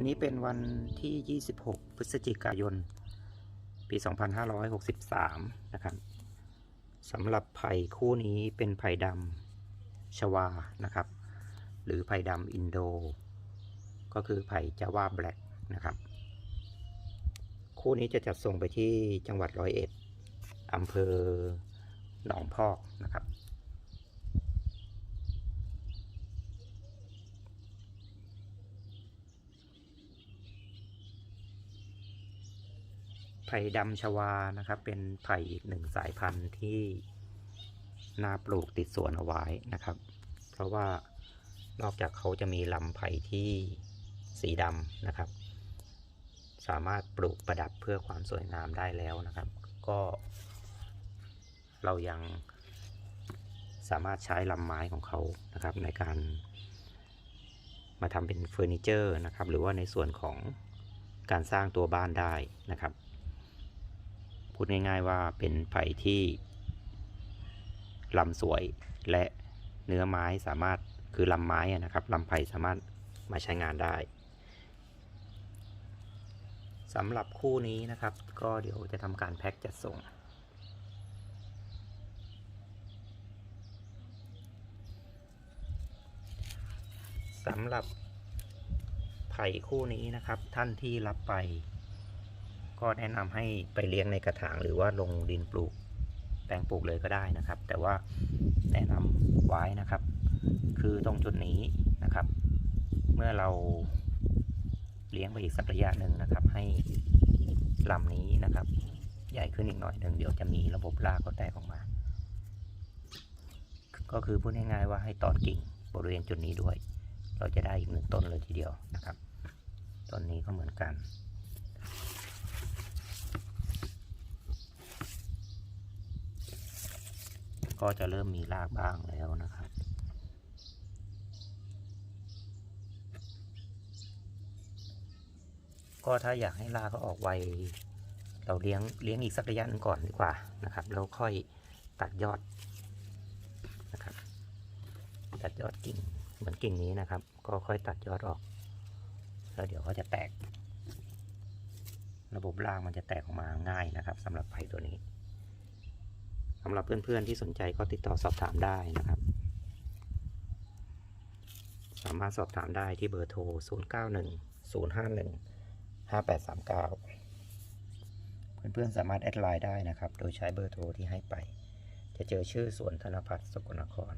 วันนี้เป็นวันที่ 26 พฤศจิกายน ปี 2563 นะครับสำหรับไผ่คู่นี้เป็นไผ่ดำชวา นะครับ หรือไผ่ดำอินโด ก็คือไผ่จาวาแบล็กนะครับ คู่นี้จะจัดส่งไปที่จังหวัดร้อยเอ็ดอำเภอหนองพอกนะครับ ไผ่ดำชวานะครับ เป็นไผ่อีกหนึ่งสายพันธุ์ที่น่าปลูกติดสวนเอาไว้นะครับ เพราะว่านอกจากเขาจะมีลำไผ่ที่สีดำนะครับ สามารถปลูกประดับเพื่อความสวยงามได้แล้วนะครับ ก็ เรายังสามารถใช้ลำไม้ของเขานะครับ ในการมาทำเป็นเฟอร์นิเจอร์นะครับ หรือว่าในส่วนของการสร้างตัวบ้านได้นะครับ พูดง่ายๆว่าเป็นไผ่ที่ลำสวยและเนื้อไม้สามารถคือลำไม้นะครับลำไผ่สามารถมาใช้งานได้สำหรับคู่นี้นะครับ ก็เดี๋ยวจะทำการแพ็คจัดส่ง สำหรับไผ่คู่นี้นะครับ ท่านที่รับไป ก็แนะนำให้ไปเลี้ยงในกระถางหรือว่าลงดินปลูกแปลงปลูกเลยก็ได้นะครับ แต่ว่าแนะนำไว้นะครับ คือตรงจุดนี้นะครับ เมื่อเราเลี้ยงไปอีกสักระยะหนึ่งนะครับ ให้ลำนี้นะครับ ใหญ่ขึ้นอีกหน่อยหนึ่งเดี๋ยวจะมีระบบรากเขาแตกออกมา ก็คือพูดง่ายๆว่าให้ตอนกิ่งบริเวณจุดนี้ด้วย เราจะได้อีกหนึ่งต้นเลยทีเดียวนะครับต้นนี้ก็เหมือนกัน ก็จะเริ่มมีรากบ้างแล้วนะครับก็ถ้าอยากให้รากเขาออกไวเราเลี้ยงเลี้ยงอีกสักระยะนึงก่อนดีกว่านะครับ แล้วค่อยตัดยอดนะครับ ตัดยอดกิ่งเหมือนกิ่งนี้นะครับ ก็ค่อยตัดยอดออก แล้วเดี๋ยวเขาจะแตก ระบบรากมันจะแตกออกมาง่ายนะครับสำหรับไผ่ตัวนี้ำหรับเพื่อนๆที่สนใจก็ติดต่อสอบถามได้นะครับ สามารถสอบถามได้ที่เบอร์โทร 0 9 1 0 5 1 5 8 3 9 เพื่อนๆสามารถแอดไลน์ได้นะครับ โดยใช้เบอร์โทรที่ให้ไป จะเจอชื่อสวนธนพัฒน์สกลนคร